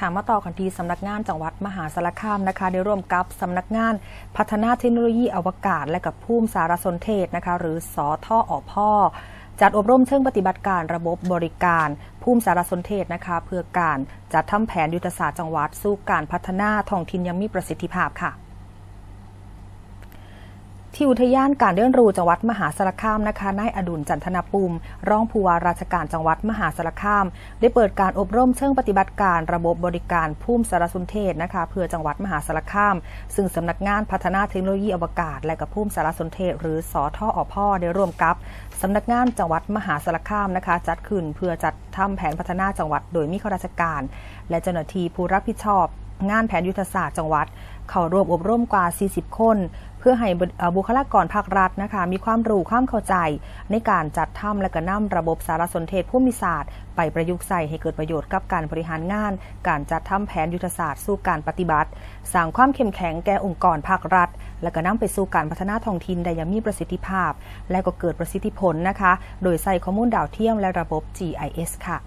ถามมาต่อกันที่สำนักงานจังหวัดมหาสารคามนะคะได้ร่วมกับสำนักงานพัฒนาเทคโนโลยีอวกาศ และกับภูมิสารสนเทศนะคะหรือสอท่ออพ่อจัดอบรมเชิงปฏิบัติการระบบบริการภูมิสารสนเทศนะคะ เพื่อการจัดทำแผนยุทธศาสตร์จังหวัด สู่การพัฒนาท้องถิ่นยังมีประสิทธิภาพค่ะ ที่อุทยานการเดินรู้จังหวัดมหาสารคามนะคะนายอดุลจันทนาปุมรองผู้ว่าราชการจังหวัดมหาสารคาม ได้เปิดการอบรมเชิงปฏิบัติการระบบบริการภูมิสารสนเทศนะคะเพื่อจังหวัดมหาสารคาม ซึ่งสำนักงานพัฒนาเทคโนโลยีอวกาศ และกับภูมิสารสนเทศ หรือสอทออพ่อได้ร่วมกับสำนักงานจังหวัดมหาสารคามนะคะจัดขึ้นเพื่อจัดทำแผนพัฒนาจังหวัด โดยมีข้าราชการ และเจ้าหน้าที่ผู้รับผิดชอบงานแผนยุทธศาสตร์จังหวัด เข้าร่วมอบรมกว่า 40 คน เพื่อให้บุคลากรภาครัฐนะคะ มีความรู้ความเข้าใจ ในการจัดทำและก็นำระบบสารสนเทศภูมิศาสตร์ ไปประยุกต์ใส่ให้เกิดประโยชน์กับการบริหารงาน การจัดทำแผนยุทธศาสตร์สู่การปฏิบัติ สร้างความเข้มแข็งแก่องค์กรภาครัฐ และก็นำไปสู่การพัฒนาท้องถิ่นได้อย่างมีประสิทธิภาพ และก็เกิดประสิทธิผลนะคะ โดยใส่ข้อมูลดาวเทียมและระบบ GIS ค่ะ